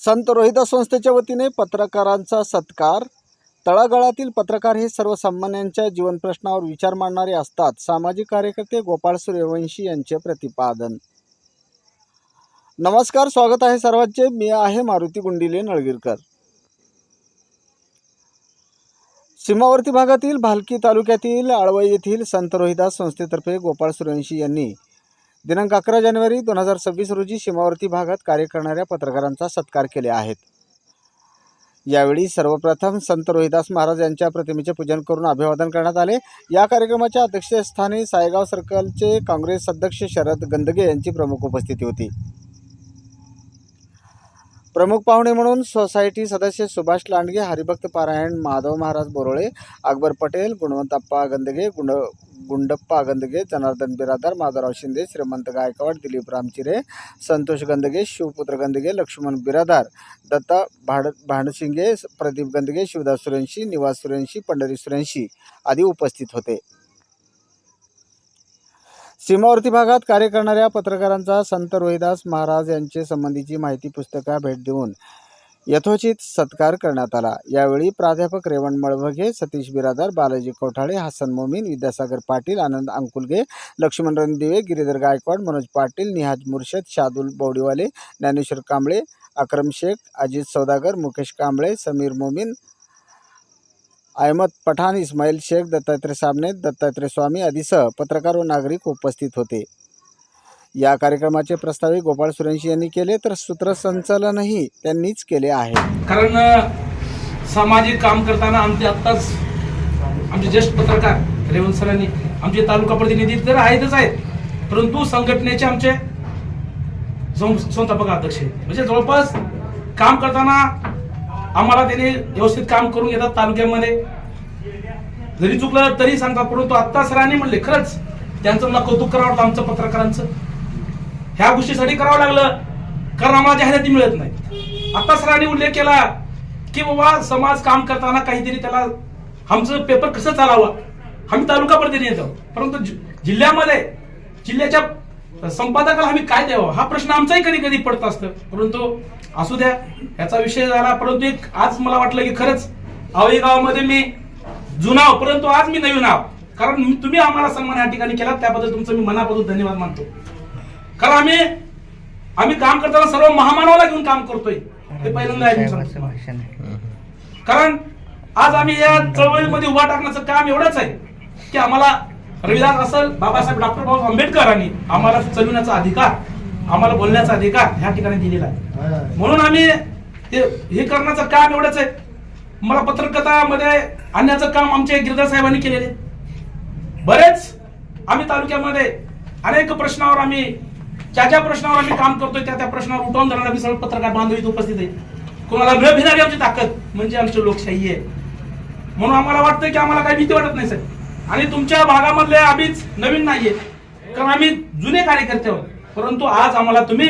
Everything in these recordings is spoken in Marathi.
संत रोहिदास संस्थेच्या वतीने पत्रकारांचा सत्कार. तळागाळातील पत्रकार हे सर्वसामान्यांच्या जीवनप्रश्नावर विचार मांडणारे असतात. सामाजिक कार्यकर्ते गोपाळ सूर्यवंशी यांचे प्रतिपादन. नमस्कार स्वागत आहे सर्वांचे. मी आहे मारुती गुंडिले नळगीरकर. सीमावर्ती भागातील भालकी तालुक्यातील आळवई येथील संत रोहिदास संस्थेतर्फे गोपाळ सूर्यवंशी यांनी दिनांक अकरा जानेवारी दोन हजार सव्वीस रोजी सीमावर्ती भागात कार्य करणाऱ्या पत्रकारांचा सत्कार केले आहेत. यावेळी सर्वप्रथम संत रोहिदास महाराज यांच्या प्रतिमेचे पूजन करून अभिवादन करण्यात आले. या कार्यक्रमाच्या अध्यक्षस्थानी सायगाव सर्कलचे काँग्रेस अध्यक्ष शरद गंदगे यांची प्रमुख उपस्थिती होती. प्रमुख पाहुणे म्हणून सोसायटी सदस्य सुभाष लांडगे हरिभक्त पारायण माधव महाराज बोरोळे अकबर पटेल गुणवंतप्पा गंदगे गुंड गुंडप्पा गंदगे जनार्दन बिरादार माधवराव शिंदे श्रीमंत गायकवाड दिलीप रामचिरे संतोष गंदगे शिवपुत्र गंदगे लक्ष्मण बिरादार दत्ता भाड भांडसिंगे प्रदीप गंदगे शिवदास सुरेंशी निवास सुरेंशी पंढरी सुरेंशी आदी उपस्थित होते. सीमावर्ती भागात कार्य करणाऱ्या पत्रकारांचा संत रोहिदास महाराज यांचे संबंधीची माहिती पुस्तका भेट देऊन यथोचित सत्कार करण्यात आला. यावेळी प्राध्यापक रेवण मळभगे सतीश बिरादार बालाजी कोठाळे हसन मोमीन विद्यासागर पाटील आनंद अंकुलगे लक्ष्मण रणदिवे गिरीधर गायकवाड मनोज पाटील निहाज मुर्शद शादुल बौडीवाले ज्ञानेश्वर कांबळे अक्रम शेख अजित सौदागर मुकेश कांबळे समीर मोमीन अहमद पठाण इस्माईल शेख दत्तात्रय सामने दत्तात्रय स्वामी आदीसह पत्रकार व नागरिक उपस्थित होते. या कार्यक्रमाचे प्रस्तावित गोपाळ सुरेंशी यांनी केले तर सूत्रसंचालनही त्यांनीच केले आहे. कारण सामाजिक काम करताना आमचे आत्ताच आमचे ज्येष्ठ पत्रकार रेवंत सरांनी आमचे तालुका प्रतिनिधी तर आहेतच आहेत. परंतु संघटनेचे आमचे संस्थापक अध्यक्ष म्हणजे जवळपास काम करताना आम्हाला त्यांनी व्यवस्थित काम करून घेतात तालुक्यामध्ये. जरी चुकलं तरी सांगतात परंतु आत्ता सरांनी म्हणले खरंच त्यांचं मला कौतुक करावं आमचं पत्रकारांचं. ह्या गोष्टीसाठी करावं लागलं. कारण आम्हाला जाहिराती मिळत नाही आता सरांनी उल्लेख केला की बाबा समाज काम करताना काहीतरी त्याला आमचं पेपर कसं चालावं? आम्ही तालुका प्रतिनिधी येतो परंतु जि- जिल्ह्यामध्ये जिल्ह्याच्या संपादकाला आम्ही काय द्यावं? हा प्रश्न आमचाही कधी कधी पडत असतं. परंतु असू द्या याचा विषय झाला. परंतु एक आज मला वाटलं की खरंच आवई गावामध्ये मी जुनाव परंतु आज मी नवीन आव कारण तुम्ही आम्हाला सन्मान या ठिकाणी केला. त्याबद्दल तुमचं मी मनापासून धन्यवाद मानतो. कारण आम्ही आम्ही काम करताना सर्व महामानवाला घेऊन काम करतोय ते पहिल्यांदा आहे. कारण आज आम्ही या चळवळीमध्ये उभा टाकण्याचं काम एवढंच आहे की आम्हाला रविदास असेल बाबासाहेब डॉक्टर बाबासाहेब आंबेडकरांनी आम्हाला चलविण्याचा अधिकार आम्हाला बोलण्याचा अधिकार ह्या ठिकाणी दिलेला आहे म्हणून आम्ही ते हे करण्याचं काम एवढंच आहे मला पत्रकारामध्ये आणण्याचं काम आमचे गिरधर साहेबांनी केलेले आहे. बरेच आम्ही तालुक्यामध्ये अनेक प्रश्नावर आम्ही ज्या ज्या प्रश्नावर आम्ही काम करतोय त्या त्या प्रश्नावर उठवून धरणारे आम्ही सर्व पत्रकार बांधव इथे उपस्थित आहे कोणाला न भिणारी आमची ताकद म्हणजे आमची लोकशाही आहे. म्हणून आम्हाला वाटतं की आम्हाला काही भीती वाटत नाही सर आणि तुमच्या भागामधले आम्हीच नवीन नाहीये. कारण आम्ही जुने कार्यकर्ते आहोत. परंतु आज आम्हाला तुम्ही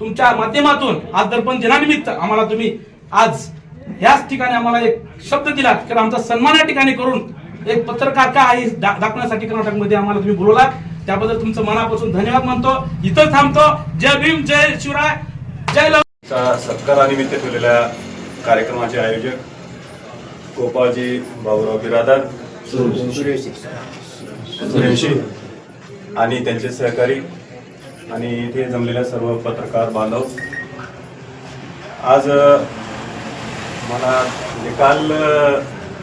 तुमच्या माध्यमातून आज दर्पण दिनानिमित्त आम्हाला तुम्ही आज याच ठिकाणी आम्हाला एक शब्द दिला कारण आमचा सन्मान या ठिकाणी करून एक पत्रकार का आहे दा- दाखवण्यासाठी कर्नाटकमध्ये आम्हाला तुम्ही बोलवला त्याबद्दल तुमचं मनापासून धन्यवाद मानतो. इथं थांबतो. जय भीम जय शिवराय जय लव सत्कारानिमित्त ठेवलेल्या कार्यक्रमाचे आयोजक गोपाळजी भाऊराव बिरादार सुरेशी आणि त्यांचे सहकारी आणि इथे जमलेल्या सर्व पत्रकार बांधव. आज मला म्हणजे काल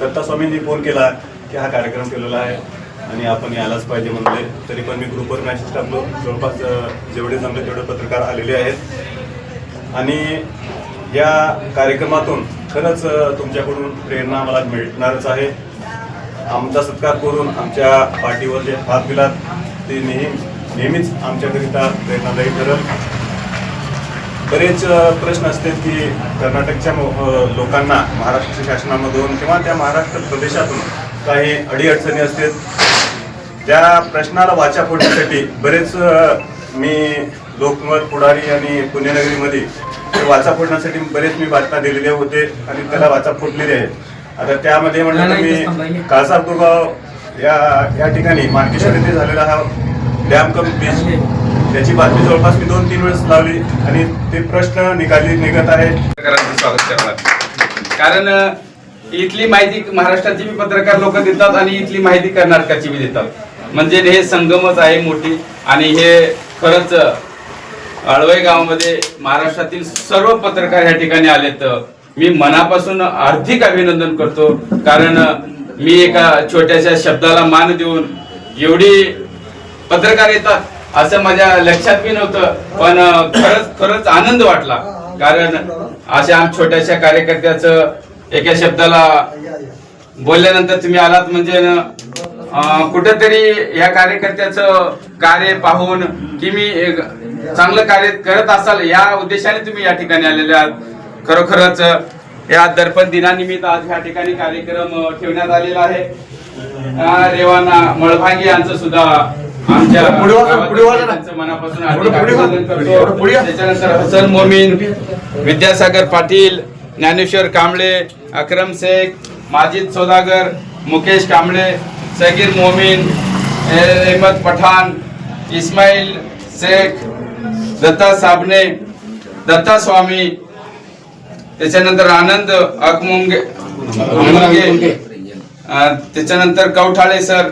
दत्ता स्वामींनी फोन केला की हा कार्यक्रम केलेला आहे. आणि आपण यायलाच पाहिजे म्हणले. तरी पण मी ग्रुपवर मॅसेज टाकलो. जवळपास जेवढे जमले तेवढे पत्रकार आलेले आहेत. आणि या कार्यक्रमातून खरंच तुमच्याकडून प्रेरणा मला मिळणारच आहे. आमचा सत्कार करून आमच्या पाठीवर जे हात दिलात ते नेहमी नेहमीच आमच्याकरिता प्रेरणादायी ठरल. बरेच प्रश्न असतात की कर्नाटकच्या मो- लोकांना महाराष्ट्र शासनामधून किंवा त्या महाराष्ट्र प्रदेशातून काही अडीअडचणी असतात त्या प्रश्नाला वाचा फोडण्यासाठी बरेच मी लोकमत पुढारी आणि पुण्यनगरीमध्ये ते वाचा फोडण्यासाठी बरेच मी बातम्या दिलेले होते आणि त्याला वाचा फोडलेले आहेत. आता त्यामध्ये म्हणलं तर मी काळसा दुर्गाव या या ठिकाणी मार्केश्वर येथे झालेला हा डॅम कम बीच त्याची बातमी जवळपास मी दोन तीन वेळेस लावली आणि ते प्रश्न निकाली निघत आहे. पत्रकारांचं स्वागत करणार कारण इथली माहिती महाराष्ट्राची बी पत्रकार लोक देतात आणि इथली माहिती कर्नाटकाची बी देतात. म्हणजे हे संगमच आहे मोठी. आणि हे खरंच अ, गावामध्ये महाराष्ट्रातील सर्व पत्रकार या ठिकाणी आलेत. मी मनापासून हार्दिक अभिनंदन करतो. कारण मी एका छोट्याशा शब्दाला मान देऊन एवढी पत्रकार येतात असं माझ्या लक्षात बी नव्हतं. पण खरंच खरंच आनंद वाटला. कारण अशा आम छोट्याशा कार्यकर्त्याचं एका शब्दाला बोलल्यानंतर तुम्ही आलात म्हणजे कुठेतरी या कार्यकर्त्याचं कार्य पाहून की मी एक चांगलं कार्य करत असाल या उद्देशाने तुम्ही या ठिकाणी आलेले आहात. खरोखरच या दर्पण दिनानिमित्त आज या ठिकाणी कार्यक्रम ठेवण्यात आलेला आहे. रेवाना मळभांगे यांचं सुद्धा आमच्या मनापासून त्याच्यानंतर हसन मोमीन विद्यासागर पाटील ज्ञानेश्वर कांबळे अक्रम शेख माजिद सौदागर मुकेश कांबळे सगीर मोमीन अहमद पठाण इस्माईल शेख दत्ता साबणे दत्ता स्वामी त्याच्यानंतर आनंद अकमुंगे त्याच्यानंतर कवठाळे सर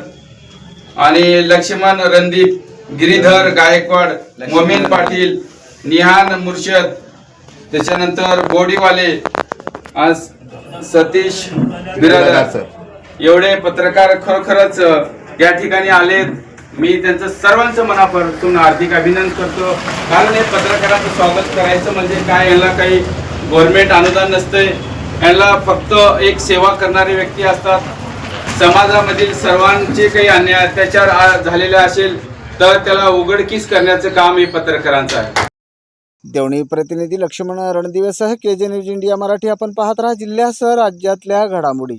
आणि लक्ष्मण रणदीप गिरीधर गायकवाड मोमीन पाटील निहान मुर्शद त्याच्यानंतर बोडीवाले सतीश बिरादर. एवढे पत्रकार खरोखरच या ठिकाणी आलेत. मी त्यांचं सर्वांचं मनापासून हार्दिक अभिनंदन करतो. कारण हे पत्रकारांचं स्वागत करायचं म्हणजे काय? यांना काही गव्हर्नमेंट अनुदान नसतंय. यांना फक्त एक सेवा करणारे व्यक्ती असतात. समाजामधील सर्वांचे काही अन्याय अत्याचार झालेले असेल तर त्याला उघडकीस करण्याचं काम हे पत्रकारांचं आहे. देवणी प्रतिनिधी लक्ष्मण रणदिवेसह के जे न्यूज इंडिया मराठी आपण पाहत राहा जिल्ह्यासह राज्यातल्या घडामोडी.